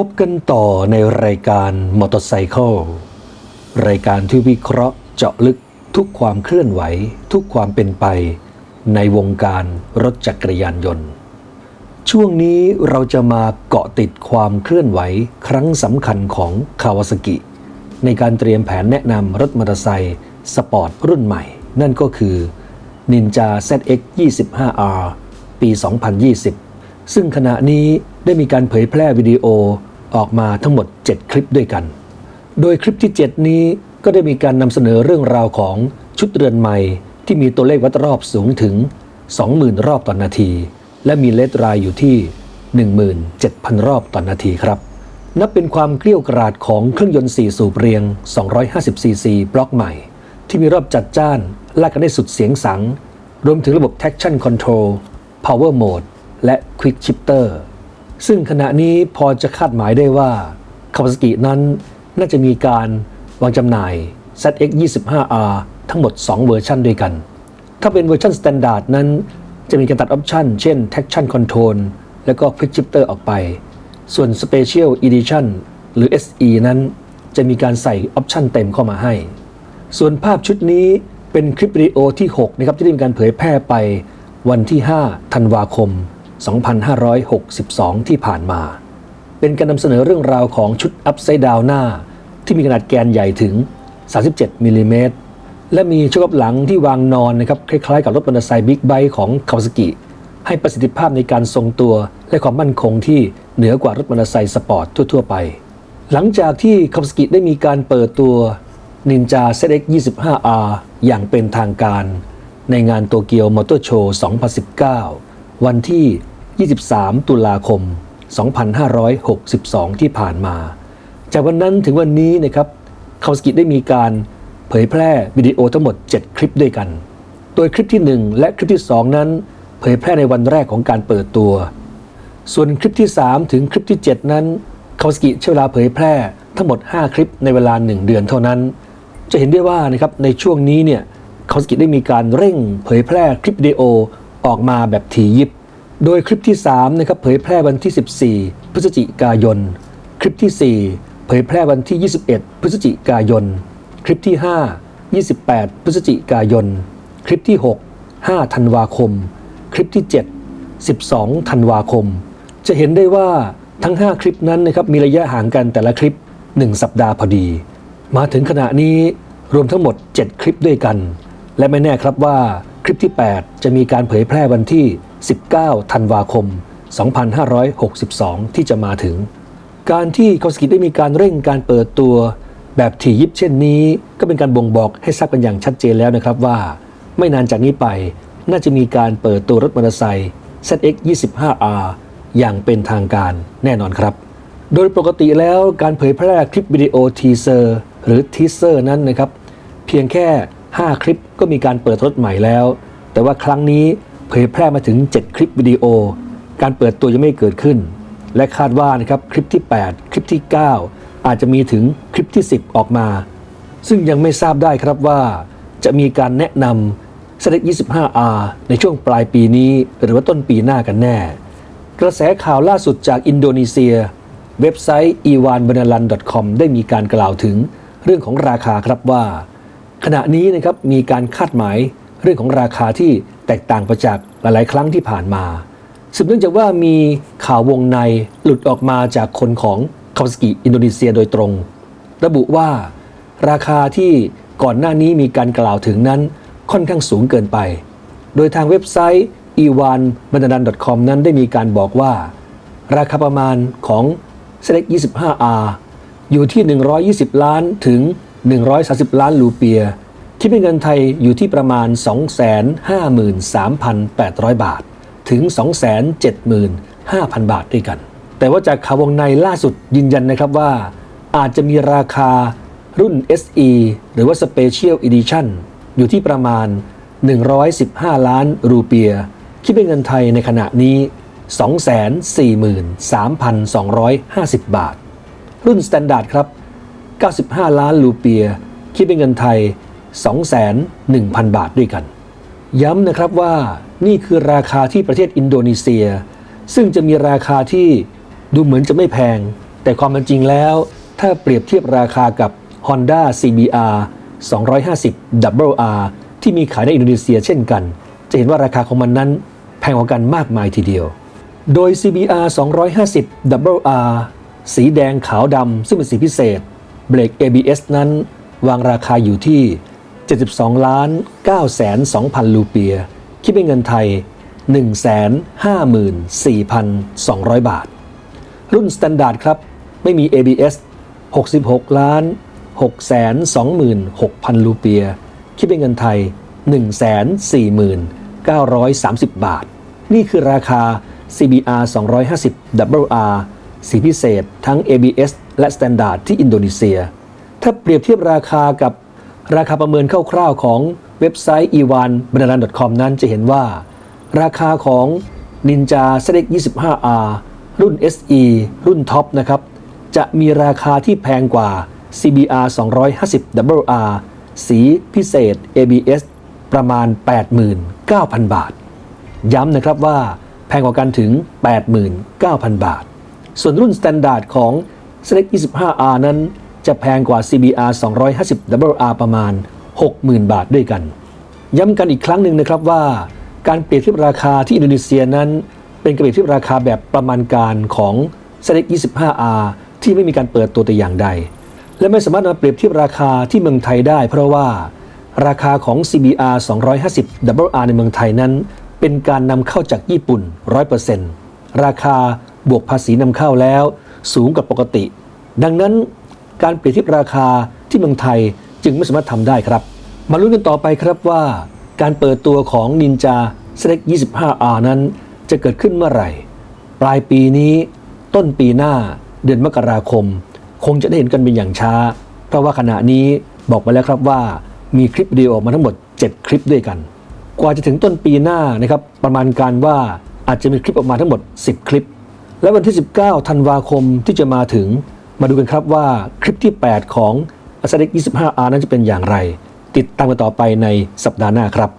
พบกันต่อในรายการมอเตอร์ไซค์รายการที่วิเคราะห์เจาะลึกทุกความเคลื่อนไหว ทุกความเป็นไปในวงการรถจักรยานยนต์ ช่วงนี้เราจะมาเกาะติดความเคลื่อนไหวครั้งสำคัญของคาวาสกิ ในการเตรียมแผนแนะนำรถมอเตอร์ไซค์สปอร์ตรุ่นใหม่ นั่นก็คือ Ninja ZX 25R ปี 2020 ซึ่งขณะนี้ ได้มีการเผยแพร่วิดีโอออกมาทั้งหมด 7 คลิปด้วยกัน โดยคลิปที่ 7 นี้ก็ได้มีการนำเสนอเรื่องราวของชุดเรือนใหม่ที่มีตัวเลขวัดรอบสูงถึง 20,000 รอบต่อนนาที และมีเลทรายอยู่ที่ 17,000 รอบต่อนนาทีครับ นับเป็นความเกลี้ยวกราดของเครื่องยนต์ 4 สูบเรียง 250 ซีซีบล็อกใหม่ ที่มีรอบจัดจ้านลากกันได้สุดเสียงสัง รวมถึงระบบ traction control power mode และ quick shifter ซึ่งขณะนี้พอจะคาดหมายได้ว่าคาวา a กินั้นน่าจะมีการวางจำหน่าย ZX 25R ทั้งหมด 2 เวอร์ชันด้วยกัน ถ้าเป็นเวอร์ชัน Standard นั้น จะมีการตัดออปชันเช่น traction control แล้วก็ quick shifter ออกไป ส่วน Special Edition หรือ SE นั้น จะมีการใส่ออปชันเต็มเข้ามาให้ ส่วนภาพชุดนี้เป็นคลิปวิดีโอที่ 6 นะครับ ที่ได้มีการเผยแพร่ไปวันที่ 5 ธันวาคม 2562 ที่ผ่านมา เป็นการนำเสนอเรื่องราวของชุด Upside Down หน้า ที่มีขนาดแกนใหญ่ถึง 37มิลลิเมตรและมีช่วงกับหลังที่วางนอนนะครับคล้ายๆกับรถมอเตอร์ไซค์บิ๊กไบค์ของคาวา a กิให้ประสิทธิภาพในการทรงตัวและความมั่นคงที่เหนือกว่ารถมอเตอร์ไซค์สปอร์ตทั่ว ๆ ไป หลังจากที่คาวา a กิได้มีการเปิดตัว Ninja ZX 25R อย่างเป็นทางการ ในงานโตเกียวมอเตอร์โชว์ 2019 วันที่ 23 ตุลาคม 2562 ที่ผ่านมา จากวันนั้นถึงวันนี้นะครับคาวสกิได้มีการเผยแพร่วิดีโอทั้งหมด 7 คลิปด้วยกัน โดยคลิปที่ 1 และคลิปที่ 2 นั้น เผยแพร่ในวันแรกของการเปิดตัว ส่วนคลิปที่ 3 ถึงคลิปที่ 7 นั้นคาวสกิใช้เวลาเผยแพร่ทั้งหมด 5 คลิปในเวลา 1 เดือนเท่านั้น จะเห็นได้ว่านะครับในช่วงนี้เนี่ยคาวสกิได้มีการเร่งเผยแพร่คลิปวิดีโอออกมาแบบถี่ยิบ โดยคลิปที่3นะครับเผยแพร่วันที่ 14 พฤศจิกายน คลิปที่ 4 เผยแพร่วันที่ 21 พฤศจิกายน คลิปที่ 5 28 พฤศจิกายน คลิปที่ 6 5 ธันวาคม คลิปที่ 7 12 ธันวาคม จะเห็นได้ว่าทั้ง 5 คลิปนั้นนะครับมีระยะห่างกันแต่ละคลิป 1 สัปดาห์พอดี มาถึงขณะนี้รวมทั้งหมด 7 คลิปด้วยกัน และไม่แน่ครับว่าคลิปที่ 8 จะมีการเผยแพร่วันที่ 19 ธันวาคม 2562 ที่จะมาถึง การที่คาวสกิได้มีการเร่งการเปิดตัวแบบถี่ยิบเช่นนี้ ก็เป็นการบ่งบอกให้ทราบกันอย่างชัดเจนแล้วนะครับว่า ไม่นานจากนี้ไปน่าจะมีการเปิดตัวรถมอเตอร์ไซค์ ZX 25R อย่างเป็นทางการแน่นอนครับ โดยปกติแล้วการเผยแพร่คลิปวิดีโอทีเซอร์หรือทีเซอร์นั้นนะครับ เพียงแค่ 5 คลิปก็มีการเปิดรถใหม่แล้ว แต่ว่าครั้งนี้ ผยแพร่มาถึง 7 คลิปวิดีโอ การเปิดตัวยังไม่เกิดขึ้น และคาดว่านะครับคลิปที่ 8 คลิปที่ 9 อาจจะมีถึงคลิปที่ 10 ออกมา ซึ่งยังไม่ทราบได้ครับว่า จะมีการแนะนำ ZX 25R ในช่วงปลายปีนี้ หรือว่าต้นปีหน้ากันแน่ กระแสข่าวล่าสุดจากอินโดนีเซีย เว็บไซต์ i w a n b a n a l a n c o m ได้มีการกล่าวถึงเรื่องของราคาครับว่า ขณะนี้นะครับมีการคาดหมายเรื่องของราคาที่ แตกต่างไปจากหลาย ๆ ครั้งที่ผ่านมาสืบเนื่องจากว่ามีข่าววงในหลุดออกมาจากคนของคาวสกิอินโดนีเซียโดยตรง ระบุว่าราคาที่ก่อนหน้านี้มีการกล่าวถึงนั้นค่อนข้างสูงเกินไป โดยทางเว็บไซต์ e w a n b a n a n c o m นั้นได้มีการบอกว่า ราคาประมาณของ ZX 25R อยู่ที่ 120 ล้านถึง 130 ล้านรูเปีย คิดเป็นเงินไทยอยู่ที่ประมาณ 253,800 บาท ถึง 275,000 บาทด้วยกัน แต่ว่าจากข่าววงในล่าสุดยืนยันนะครับว่า อาจจะมีราคารุ่น SE หรือว่า Special Edition อยู่ที่ประมาณ 115 ล้านรูเปีย คิดเป็นเงินไทยในขณะนี้ 243,250 บาท รุ่น Standard ครับ 95 ล้านรูเปีย คิดเป็นเงินไทย 21,000 บาทด้วยกัน ย้ำนะครับว่านี่คือราคาที่ประเทศอินโดนีเซีย ซึ่งจะมีราคาที่ดูเหมือนจะไม่แพง แต่ความเป็นจริงแล้ว ถ้าเปรียบเทียบราคากับ Honda CBR 250 WR ที่มีขายในอินโดนีเซียเช่นกัน จะเห็นว่าราคาของมันนั้นแพงกว่ากันมากมายทีเดียว โดย CBR 250 WR สีแดงขาวดำซึ่งเป็นสีพิเศษ เบรก ABS นั้นวางราคาอยู่ที่ 72ล้าน9แสน2,000 ลูเปีย คิดเป็นเงินไทย 154,200 บาท รุ่น Standard ครับ ไม่มี ABS 66ล้าน6แสน26,000 ลูเปีย คิดเป็นเงินไทย 149,930 บาท นี่คือราคา CBR 250 WR สีพิเศษทั้ง ABS และ Standard ที่อินโดนีเซีย ถ้าเปรียบเทียบราคากับ ราคาประเมินคร่าวๆของเว็บไซต์ e w a n b a n a n a c o m นั้นจะเห็นว่า ราคาของ Ninja ZX 25R รุ่น SE รุ่นท็อปนะครับ จะมีราคาที่แพงกว่า CBR 250 WR สีพิเศษ ABS ประมาณ 89,000 บาท ย้ำนะครับว่าแพงกว่ากันถึง 89,000 บาท ส่วนรุ่น Standard ของ s e l e 25R นั้น จะแพงกว่า CBR 250 WR ประมาณ 60,000 บาทด้วยกัน ย้ำกันอีกครั้งหนึ่งนะครับว่า การเปรียบเทียบราคาที่อินโดนีเซียนั้น เป็นการเปรียบเทียบราคาแบบประมาณการของ Select 25R ที่ไม่มีการเปิดตัวแต่อย่างใด และไม่สามารถมาเปรียบเทียบราคาที่เมืองไทยได้ เพราะว่าราคาของ CBR 250 WR ในเมืองไทยนั้น เป็นการนำเข้าจากญี่ปุ่น 100%ราคาบวกภาษีนำเข้าแล้ว สูงกว่าปกติ ดังนั้น การเปรียบเทียบราคาที่เมืองไทยจึงไม่สามารถทำได้ครับ มาลุ้นกันต่อไปครับว่า การเปิดตัวของ Ninja s e l e c 25R นั้น จะเกิดขึ้นเมื่อไหร่ ปลายปีนี้ต้นปีหน้าเดือนมกราคม คงจะได้เห็นกันเป็นอย่างช้า เพราะว่าขณะนี้บอกมาแล้วครับว่ามีคลิปวิดีโอออกมาทั้งหมด 7 คลิปด้วยกัน กว่าจะถึงต้นปีหน้านะครับประมาณการว่าอาจจะมีคลิปออกมาทั้งหมด 10 คลิป และวันที่ 19ธันวาคมที่จะมาถึง มาดูกันครับว่าคลิปที่ 8 ของ a s a d e c 25R นั้นจะเป็นอย่างไร ติดตามกันต่อไปในสัปดาห์หน้าครับ